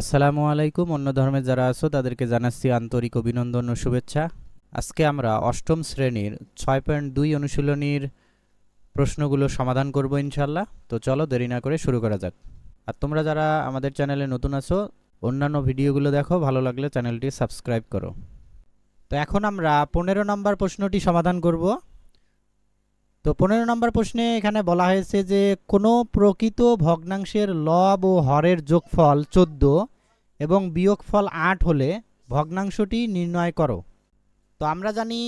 আসসালামু আলাইকুম। অন্য ধর্মের যারা আছো, তাদেরকে জানাচ্ছি আন্তরিক অভিনন্দন ও শুভেচ্ছা। আজকে আমরা অষ্টম শ্রেণির ছয় পয়েন্ট দুই অনুশীলনীর প্রশ্নগুলো সমাধান করব ইনশাল্লাহ তো চলো দেরি না করে শুরু করা যাক। আর তোমরা যারা আমাদের চ্যানেলে নতুন আছো, অন্যান্য ভিডিওগুলো দেখো, ভালো লাগলে চ্যানেলটি সাবস্ক্রাইব করো। তো এখন আমরা পনেরো নম্বর প্রশ্নটি সমাধান করব। তো পনেরো নম্বর প্রশ্নে এখানে বলা হয়েছে যে, কোনো প্রকৃত ভগ্নাংশের লব ও হরের যোগফল চোদ্দ এবং বিয়োগফল আট হলে ভগ্নাংশটি নির্ণয় করো। তো আমরা জানি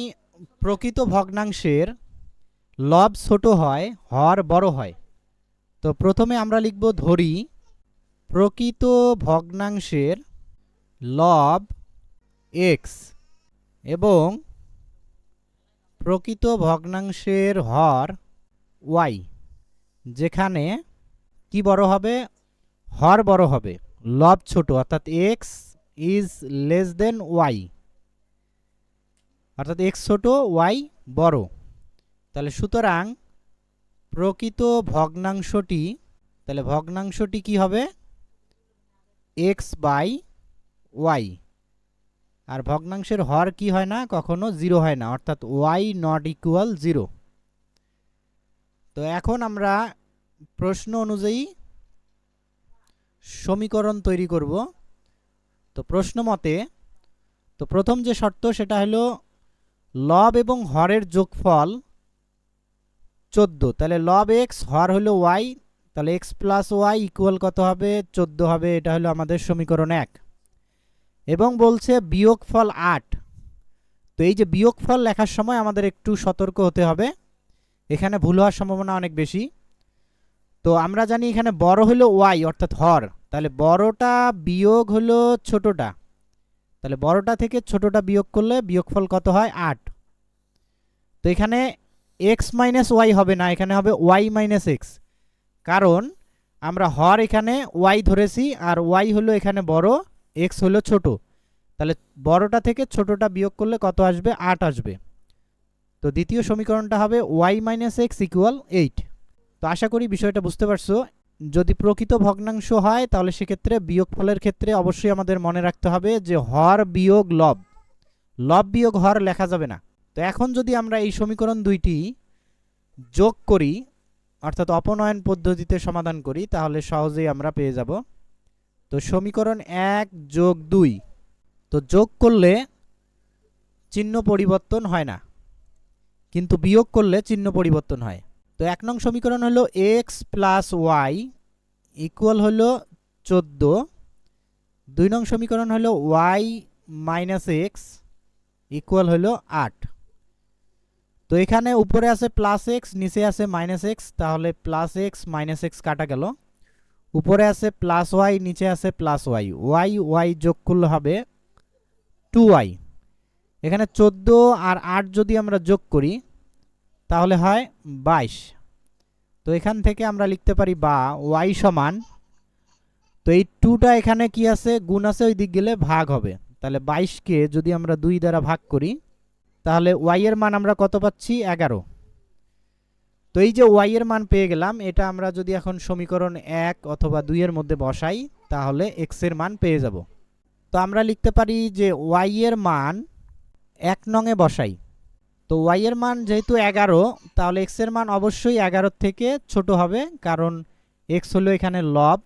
প্রকৃত ভগ্নাংশের লব ছোট হয়, হর বড় হয়। তো প্রথমে আমরা লিখব ধরি, প্রকৃত ভগ্নাংশের লব এক্স এবং প্রকৃত ভগ্নাংশের হর ওয়াই, যেখানে কি বড় হবে? হর বড় হবে। লব ছোট, অর্থাৎ X is less than Y অর্থাৎ এক্স ছোট ওয়াই বড়। তাহলে সুতরাং প্রকৃত ভগ্নাংশটি, তাহলে ভগ্নাংশটি কি হবে? এক্স বাই ওয়াই আর ভগ্নাংশের হর কি হয় না? কখনো জিরো হয় না, অর্থাৎ ওয়াই নট ইকুয়াল জিরো তো এখন আমরা প্রশ্ন অনুযায়ী সমীকরণ তৈরি করব। তো প্রশ্ন মতে, তো প্রথম যে শর্ত সেটা হলো লব এবং হরের যোগফল চোদ্দ। তাহলে লব এক্স হর হলো ওয়াই তাহলে এক্স প্লাস ওয়াই ইকুয়াল কত হবে? চোদ্দ হবে, এটা হলো আমাদের সমীকরণ এক। এবং বলছে বিয়োগফল আট। তো এই যে বিয়োগফল লেখার সময় আমাদের একটু সতর্ক হতে হবে। এখানে ভুল হওয়ার সম্ভাবনা অনেক বেশি। তো আমরা জানি এখানে বড় হলো ওয়াই, অর্থাৎ হর। তাহলে বড়টা বিয়োগ হলো ছোটটা। তাহলে বড়টা থেকে ছোটটা বিয়োগ করলে বিয়োগফল কত হয়? আট। তো এখানে এক্স মাইনাস ওয়াই হবে না, এখানে হবে ওয়াই মাইনাস এক্স। কারণ আমরা হর এখানে ওয়াই ধরেছি, আর ওয়াই হলো এখানে বড় এক্স হলো ছোট, তাহলে বড়টা থেকে ছোটটা বিয়োগ করলে কত আসবে? আট আসবে। তো দ্বিতীয় সমীকরণটা হবে Y minus X equal eight তো আশা করি বিষয়টা বুঝতে পারছ। যদি প্রকৃত ভগ্নাংশ হয়, তাহলে সেক্ষেত্রে বিয়োগফলের ক্ষেত্রে অবশ্যই আমাদের মনে রাখতে হবে যে হর বিয়োগ লব। লব বিয়োগ হর লেখা যাবে না। তো এখন যদি আমরা এই সমীকরণ দুইটি যোগ করি, অর্থাৎ অপনয়ন পদ্ধতিতে সমাধান করি, তাহলে সহজেই আমরা পেয়ে যাব। তো সমীকরণ এক যোগ দুই। তো যোগ করলে চিহ্ন পরিবর্তন হয় না। কিন্তু বিয়োগ করলে চিহ্ন পরিবর্তন হয়। তো এক নং সমীকরণ হলো এক্স প্লাস ওয়াই ইকুয়াল হলো চোদ্দ। দুই নং সমীকরণ হলো ওয়াই মাইনাস এক্স ইকুয়াল হলো আট। তো এখানে উপরে আছে প্লাস এক্স নিচে আছে মাইনাস এক্স তাহলে প্লাস এক্স মাইনাস এক্স কাটা গেল। উপরে আছে প্লাস ওয়াই নিচে আছে প্লাস ওয়াই ওয়াই ওয়াই যোগ করলে হবে টু ওয়াই এখানে চোদ্দ আর আট যদি আমরা যোগ করি, তাহলে হয় বাইশ। তো এখান থেকে আমরা লিখতে পারি বা ওয়াই সমান, তো এই টুটা এখানে কি আছে? গুণ আছে, ওই দিক গেলে ভাগ হবে। তাহলে বাইশকে যদি আমরা দুই দ্বারা ভাগ করি, তাহলে ওয়াই এর মান আমরা কত পাচ্ছি? এগারো। তো এই যে ওয়াই এর মান পেয়ে গেলাম, এটা আমরা যদি এখন সমীকরণ এক অথবা দুইয়ের মধ্যে বসাই, তাহলে এক্সের মান পেয়ে যাব। তো আমরা লিখতে পারি যে ওয়াই এর মান এক নঙে বসাই। তো ওয়াই এর মান যেহেতু এগারো, তাহলে এক্সের মান অবশ্যই এগারোর থেকে ছোট হবে, কারণ এক্স হলো এখানে লব,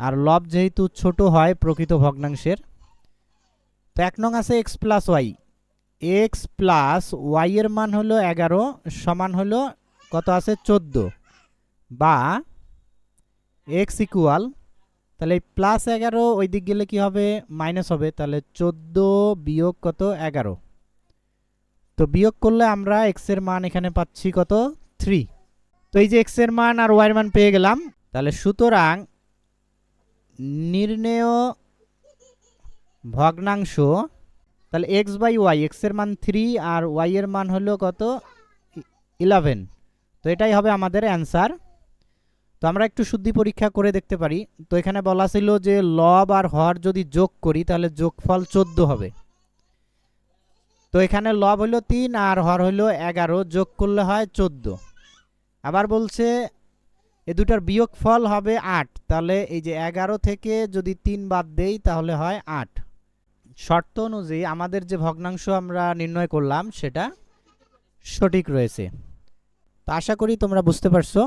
আর লব যেহেতু ছোট হয় প্রকৃত ভগ্নাংশের। তো এক নং আছে X plus Y X plus Y এর মান হলো এগারো, সমান হলো কত আছে? চোদ্দ। বা এক্স ইকুয়াল তাহলে প্লাস এগারো ওই দিক গেলে কি হবে? মাইনাস হবে। তাহলে চোদ্দ বিয়োগ কত? এগারো। তো বিয়োগ করলে আমরা এক্সের মান এখানে পাচ্ছি কত? থ্রি তো এই যে এক্সের মান আর ওয়াই এর মান পেয়ে গেলাম। তাহলে সুতরাং নির্ণেয় ভগ্নাংশ তাহলে এক্স বাই ওয়াই এক্সের মান থ্রি আর ওয়াইয়ের মান হলো কত? ইলেভেন তো এটাই হবে আমাদের অ্যান্সার তো আমরা একটু শুদ্ধি পরীক্ষা করে দেখতে পারি। তো এখানে বলা ছিল যে লব আর হর যদি যোগ করি, তাহলে যোগফল চোদ্দ হবে। তো এখানে লব হলো তিন আর হর হলো এগারো, যোগ করলে হয় চোদ্দ। আবার বলছে এ দুটার বিয়োগফল হবে আট। তাহলে এই যে এগারো থেকে যদি তিন বাদ দেই, তাহলে হয় আট। শর্ত অনুযায়ী আমাদের যে ভগ্নাংশ আমরা নির্ণয় করলাম, সেটা সঠিক রয়েছে। তো আশা করি তোমরা বুঝতে পারছ।